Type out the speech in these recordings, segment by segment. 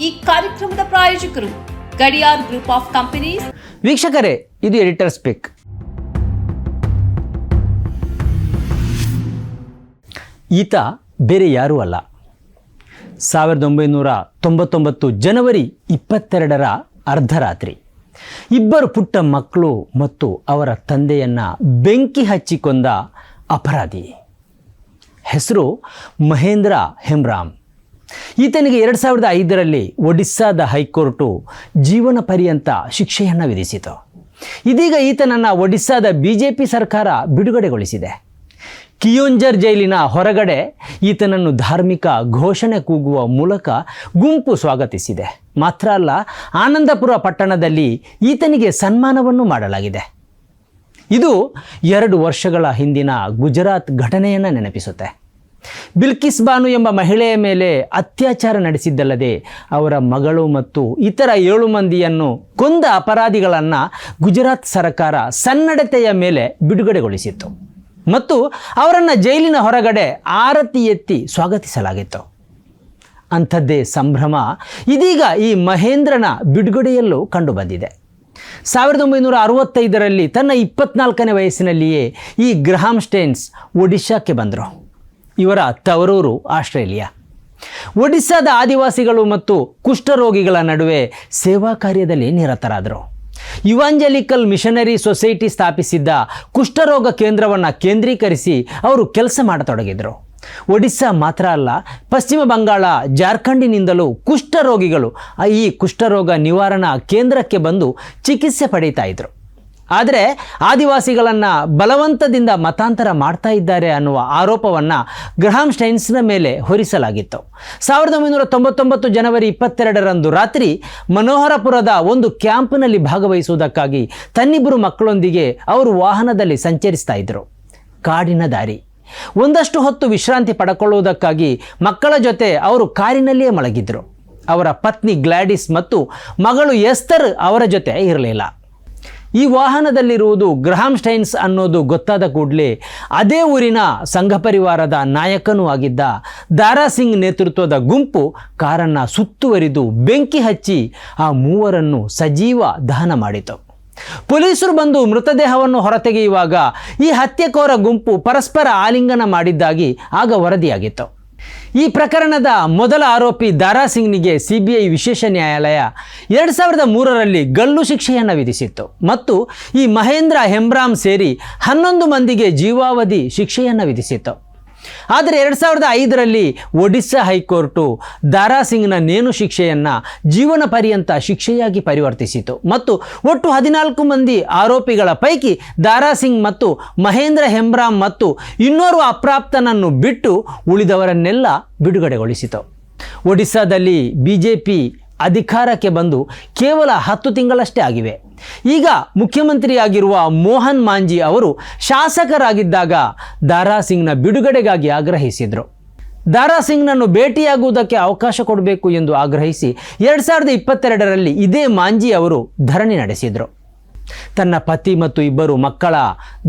ಈ ಕಾರ್ಯಕ್ರಮದ ಪ್ರಾಯೋಜಕರು ಗಡಿಯಾರ್ ಗ್ರೂಪ್ ಆಫ್ ಕಂಪನೀಸ್. ವೀಕ್ಷಕರೇ, ಇದು ಎಡಿಟರ್ ಸ್ಪೀಕ್. ಈತ ಬೇರೆ ಯಾರೂ ಅಲ್ಲ. ಸಾವಿರದ ಒಂಬೈನೂರ ತೊಂಬತ್ತೊಂಬತ್ತು ಜನವರಿ ಇಪ್ಪತ್ತೆರಡರ ಅರ್ಧರಾತ್ರಿ. ಇಬ್ಬರು ಪುಟ್ಟ ಮಕ್ಕಳು ಮತ್ತು ಅವರ ತಂದೆಯನ್ನು ಬೆಂಕಿ ಹಚ್ಚಿಕೊಂಡ ಅಪರಾಧಿ. ಹೆಸರು ಮಹೇಂದ್ರ ಹೆಮ್ರಾಮ್. ಈತನಿಗೆ ಎರಡು ಸಾವಿರದ ಐದರಲ್ಲಿ ಒಡಿಸ್ಸಾದ ಹೈಕೋರ್ಟು ಜೀವನ ಪರ್ಯಂತ ಶಿಕ್ಷೆಯನ್ನು ವಿಧಿಸಿತು. ಇದೀಗ ಈತನನ್ನು ಒಡಿಸ್ಸಾದ ಬಿ ಜೆ ಪಿ ಸರ್ಕಾರ ಬಿಡುಗಡೆಗೊಳಿಸಿದೆ. ಕಿಯೋಂಜರ್ ಜೈಲಿನ ಹೊರಗಡೆ ಈತನನ್ನು ಧಾರ್ಮಿಕ ಘೋಷಣೆ ಕೂಗುವ ಮೂಲಕ ಗುಂಪು ಸ್ವಾಗತಿಸಿದೆ. ಮಾತ್ರ ಅಲ್ಲ, ಆನಂದಪುರ ಪಟ್ಟಣದಲ್ಲಿ ಈತನಿಗೆ ಸನ್ಮಾನವನ್ನು ಮಾಡಲಾಗಿದೆ. ಇದು ಎರಡು ವರ್ಷಗಳ ಹಿಂದಿನ ಗುಜರಾತ್ ಘಟನೆಯನ್ನು ನೆನಪಿಸುತ್ತೆ. ಬಿಲ್ಕಿಸ್ ಬಾನು ಎಂಬ ಮಹಿಳೆಯ ಮೇಲೆ ಅತ್ಯಾಚಾರ ನಡೆಸಿದ್ದಲ್ಲದೆ ಅವರ ಮಗಳು ಮತ್ತು ಇತರ ಏಳು ಮಂದಿಯನ್ನು ಕೊಂದ ಅಪರಾಧಿಗಳನ್ನು ಗುಜರಾತ್ ಸರ್ಕಾರ ಸನ್ನಡತೆಯ ಮೇಲೆ ಬಿಡುಗಡೆಗೊಳಿಸಿತ್ತು. ಮತ್ತು ಅವರನ್ನು ಜೈಲಿನ ಹೊರಗಡೆ ಆರತಿ ಎತ್ತಿ ಸ್ವಾಗತಿಸಲಾಗಿತ್ತು. ಅಂಥದ್ದೇ ಸಂಭ್ರಮ ಇದೀಗ ಈ ಮಹೇಂದ್ರನ ಬಿಡುಗಡೆಯಲ್ಲೂ ಕಂಡುಬಂದಿದೆ. ಸಾವಿರದ ಒಂಬೈನೂರ ಅರವತ್ತೈದರಲ್ಲಿ ತನ್ನ ಇಪ್ಪತ್ನಾಲ್ಕನೇ ವಯಸ್ಸಿನಲ್ಲಿಯೇ ಈ ಗ್ರಹಾಮ್ ಸ್ಟೇನ್ಸ್ ಒಡಿಶಾಕ್ಕೆ ಬಂದರು. ಇವರ ತವರೂರು ಆಸ್ಟ್ರೇಲಿಯಾ. ಒಡಿಸ್ಸಾದ ಆದಿವಾಸಿಗಳು ಮತ್ತು ಕುಷ್ಠರೋಗಿಗಳ ನಡುವೆ ಸೇವಾ ಕಾರ್ಯದಲ್ಲಿ ನಿರತರಾದರು. ಯುವಾಂಜಲಿಕಲ್ ಮಿಷನರಿ ಸೊಸೈಟಿ ಸ್ಥಾಪಿಸಿದ್ದ ಕುಷ್ಠರೋಗ ಕೇಂದ್ರವನ್ನು ಕೇಂದ್ರೀಕರಿಸಿ ಅವರು ಕೆಲಸ ಮಾಡತೊಡಗಿದರು. ಒಡಿಸ್ಸಾ ಮಾತ್ರ ಅಲ್ಲ, ಪಶ್ಚಿಮ ಬಂಗಾಳ, ಜಾರ್ಖಂಡಿನಿಂದಲೂ ಕುಷ್ಠರೋಗಿಗಳು ಈ ಕುಷ್ಠರೋಗ ನಿವಾರಣಾ ಕೇಂದ್ರಕ್ಕೆ ಬಂದು ಚಿಕಿತ್ಸೆ ಪಡೀತಾ ಇದ್ರು. ಆದರೆ ಆದಿವಾಸಿಗಳನ್ನು ಬಲವಂತದಿಂದ ಮತಾಂತರ ಮಾಡ್ತಾ ಇದ್ದಾರೆ ಅನ್ನುವ ಆರೋಪವನ್ನು ಗ್ರಹಾಂ ಸ್ಟೈನ್ಸ್ನ ಮೇಲೆ ಹೊರಿಸಲಾಗಿತ್ತು. ಸಾವಿರದ ಒಂಬೈನೂರ ತೊಂಬತ್ತೊಂಬತ್ತು ಜನವರಿ ಇಪ್ಪತ್ತೆರಡರಂದು ರಾತ್ರಿ ಮನೋಹರಪುರದ ಒಂದು ಕ್ಯಾಂಪ್ನಲ್ಲಿ ಭಾಗವಹಿಸುವುದಕ್ಕಾಗಿ ತನ್ನಿಬ್ಬರು ಮಕ್ಕಳೊಂದಿಗೆ ಅವರು ವಾಹನದಲ್ಲಿ ಸಂಚರಿಸ್ತಾ ಇದ್ದರು. ಕಾಡಿನ ದಾರಿ. ಒಂದಷ್ಟು ಹೊತ್ತು ವಿಶ್ರಾಂತಿ ಪಡ್ಕೊಳ್ಳುವುದಕ್ಕಾಗಿ ಮಕ್ಕಳ ಜೊತೆ ಅವರು ಕಾರಿನಲ್ಲಿಯೇ ಮಲಗಿದ್ರು. ಅವರ ಪತ್ನಿ ಗ್ಲಾಡಿಸ್ ಮತ್ತು ಮಗಳು ಎಸ್ತರ್ ಅವರ ಜೊತೆ ಇರಲಿಲ್ಲ. ಈ ವಾಹನದಲ್ಲಿರುವುದು ಗ್ರಹಾಮ್ ಸ್ಟೈನ್ಸ್ ಅನ್ನೋದು ಗೊತ್ತಾದ ಕೂಡಲೇ ಅದೇ ಊರಿನ ಸಂಘ ಪರಿವಾರದ ನಾಯಕನೂ ಆಗಿದ್ದ ದಾರಾ ಸಿಂಗ್ ನೇತೃತ್ವದ ಗುಂಪು ಕಾರನ್ನು ಸುತ್ತುವರಿದು ಬೆಂಕಿ ಹಚ್ಚಿ ಆ ಮೂವರನ್ನು ಸಜೀವ ದಹನ ಮಾಡಿತು. ಪೊಲೀಸರು ಬಂದು ಮೃತದೇಹವನ್ನು ಹೊರತೆಗೆಯುವಾಗ ಈ ಹತ್ಯೆಕೋರ ಗುಂಪು ಪರಸ್ಪರ ಆಲಿಂಗನ ಮಾಡಿದ್ದಾಗಿ ಆಗ ವರದಿಯಾಗಿತ್ತು. ಈ ಪ್ರಕರಣದ ಮೊದಲ ಆರೋಪಿ ದಾರಾ ಸಿಂಗ್ನಿಗೆ ಸಿ ಬಿ ಐ ವಿಶೇಷ ನ್ಯಾಯಾಲಯ ಎರಡು ಸಾವಿರದ ಮೂರರಲ್ಲಿ ಗಲ್ಲು ಶಿಕ್ಷೆಯನ್ನು ವಿಧಿಸಿತ್ತು. ಮತ್ತು ಈ ಮಹೇಂದ್ರ ಹೆಮ್ರಾಮ್ ಸೇರಿ ಹನ್ನೊಂದು ಮಂದಿಗೆ ಜೀವಾವಧಿ ಶಿಕ್ಷೆಯನ್ನು ವಿಧಿಸಿತ್ತು. ಆದರೆ ಎರಡು ಸಾವಿರದ ಐದರಲ್ಲಿ ಒಡಿಸ್ಸಾ ಹೈಕೋರ್ಟು ದಾರಾ ಸಿಂಗ್ನ ನೇಣು ಶಿಕ್ಷೆಯನ್ನು ಜೀವನ ಪರ್ಯಂತ ಶಿಕ್ಷೆಯಾಗಿ ಪರಿವರ್ತಿಸಿತು. ಮತ್ತು ಒಟ್ಟು ಹದಿನಾಲ್ಕು ಮಂದಿ ಆರೋಪಿಗಳ ಪೈಕಿ ದಾರಾ ಸಿಂಗ್ ಮತ್ತು ಮಹೇಂದ್ರ ಹೆಂಬ್ರಾಮ್ ಮತ್ತು ಇನ್ನೋರ್ವ ಅಪ್ರಾಪ್ತನನ್ನು ಬಿಟ್ಟು ಉಳಿದವರನ್ನೆಲ್ಲ ಬಿಡುಗಡೆಗೊಳಿಸಿತು. ಒಡಿಸ್ಸಾದಲ್ಲಿ ಬಿ ಜೆ ಪಿ ಅಧಿಕಾರಕ್ಕೆ ಬಂದು ಕೇವಲ ಹತ್ತು ತಿಂಗಳಷ್ಟೇ ಆಗಿವೆ. ಈಗ ಮುಖ್ಯಮಂತ್ರಿಯಾಗಿರುವ ಮೋಹನ್ ಮಾಂಜಿ ಅವರು ಶಾಸಕರಾಗಿದ್ದಾಗ ದಾರಾ ಸಿಂಗ್ನ ಬಿಡುಗಡೆಗಾಗಿ ಆಗ್ರಹಿಸಿದರು. ದಾರಾ ಸಿಂಗ್ನನ್ನು ಭೇಟಿಯಾಗುವುದಕ್ಕೆ ಅವಕಾಶ ಕೊಡಬೇಕು ಎಂದು ಆಗ್ರಹಿಸಿ ಎರಡು ಸಾವಿರದ ಇಪ್ಪತ್ತೆರಡರಲ್ಲಿ ಇದೇ ಮಾಂಜಿ ಅವರು ಧರಣಿ ನಡೆಸಿದರು. ತನ್ನ ಪತಿ ಮತ್ತು ಇಬ್ಬರು ಮಕ್ಕಳ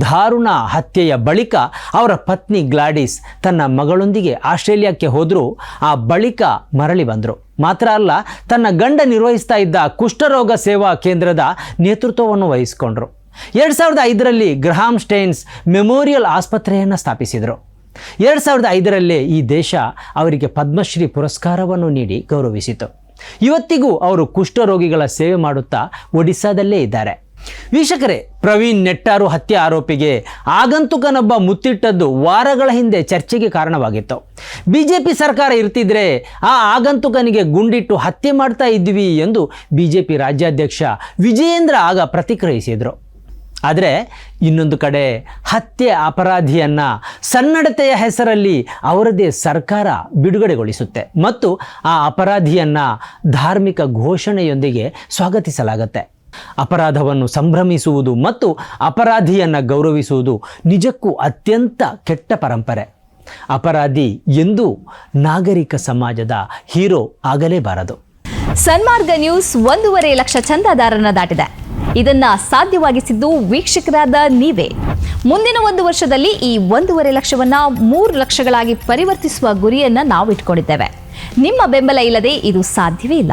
ದಾರುಣ ಹತ್ಯೆಯ ಬಳಿಕ ಅವರ ಪತ್ನಿ ಗ್ಲಾಡಿಸ್ ತನ್ನ ಮಗಳೊಂದಿಗೆ ಆಸ್ಟ್ರೇಲಿಯಾಕ್ಕೆ ಹೋದರೂ. ಆ ಬಳಿಕ ಮರಳಿ ಬಂದರು. ಮಾತ್ರ ಅಲ್ಲ, ತನ್ನ ಗಂಡ ನಿರ್ವಹಿಸ್ತಾ ಇದ್ದ ಕುಷ್ಠರೋಗ ಸೇವಾ ಕೇಂದ್ರದ ನೇತೃತ್ವವನ್ನು ವಹಿಸಿಕೊಂಡರು. ಎರಡು ಸಾವಿರದ ಐದರಲ್ಲಿ ಗ್ರಹಾಮ್ ಸ್ಟೈನ್ಸ್ ಮೆಮೋರಿಯಲ್ ಆಸ್ಪತ್ರೆಯನ್ನು ಸ್ಥಾಪಿಸಿದರು. ಎರಡು ಸಾವಿರದ ಐದರಲ್ಲೇ ಈ ದೇಶ ಅವರಿಗೆ ಪದ್ಮಶ್ರೀ ಪುರಸ್ಕಾರವನ್ನು ನೀಡಿ ಗೌರವಿಸಿತು. ಇವತ್ತಿಗೂ ಅವರು ಕುಷ್ಠರೋಗಿಗಳ ಸೇವೆ ಮಾಡುತ್ತಾ ಒಡಿಸ್ಸಾದಲ್ಲೇ ಇದ್ದಾರೆ. ವೀಕ್ಷಕರೇ, ಪ್ರವೀಣ್ ನೆಟ್ಟಾರು ಹತ್ಯೆ ಆರೋಪಿಗೆ ಆಗಂತುಕನೊಬ್ಬ ಮುತ್ತಿಟ್ಟದ್ದು ವಾರಗಳ ಹಿಂದೆ ಚರ್ಚೆಗೆ ಕಾರಣವಾಗಿತ್ತು. ಬಿಜೆಪಿ ಸರ್ಕಾರ ಇರ್ತಿದ್ರೆ ಆ ಆಗಂತುಕನಿಗೆ ಗುಂಡಿಟ್ಟು ಹತ್ಯೆ ಮಾಡ್ತಾ ಇದ್ವಿ ಎಂದು ಬಿಜೆಪಿ ರಾಜ್ಯಾಧ್ಯಕ್ಷ ವಿಜಯೇಂದ್ರ ಆಗ ಪ್ರತಿಕ್ರಿಯಿಸಿದರು. ಆದರೆ ಇನ್ನೊಂದು ಕಡೆ ಹತ್ಯೆ ಅಪರಾಧಿಯನ್ನು ಸನ್ನಡತೆಯ ಹೆಸರಲ್ಲಿ ಅವರದೇ ಸರ್ಕಾರ ಬಿಡುಗಡೆಗೊಳಿಸುತ್ತೆ ಮತ್ತು ಆ ಅಪರಾಧಿಯನ್ನು ಧಾರ್ಮಿಕ ಘೋಷಣೆಯೊಂದಿಗೆ ಸ್ವಾಗತಿಸಲಾಗುತ್ತೆ. ಅಪರಾಧವನ್ನು ಸಂಭ್ರಮಿಸುವುದು ಮತ್ತು ಅಪರಾಧಿಯನ್ನು ಗೌರವಿಸುವುದು ನಿಜಕ್ಕೂ ಅತ್ಯಂತ ಕೆಟ್ಟ ಪರಂಪರೆ. ಅಪರಾಧಿ ಎಂದು ನಾಗರಿಕ ಸಮಾಜದ ಹೀರೋ ಆಗಲೇಬಾರದು. ಸನ್ಮಾರ್ಗ ನ್ಯೂಸ್ ಒಂದೂವರೆ ಲಕ್ಷ ಚಂದಾದಾರನ ದಾಟಿದೆ. ಇದನ್ನ ಸಾಧ್ಯವಾಗಿಸಿದ್ದು ವೀಕ್ಷಕರಾದ ನೀವೇ. ಮುಂದಿನ ಒಂದು ವರ್ಷದಲ್ಲಿ ಈ ಒಂದೂವರೆ ಲಕ್ಷವನ್ನ ಮೂರು ಲಕ್ಷಗಳಾಗಿ ಪರಿವರ್ತಿಸುವ ಗುರಿಯನ್ನ ನಾವು ಇಟ್ಕೊಂಡಿದ್ದೇವೆ ನಿಮ್ಮ ಬೆಂಬಲ ಇಲ್ಲದೆ ಇದು ಸಾಧ್ಯವೇ ಇಲ್ಲ.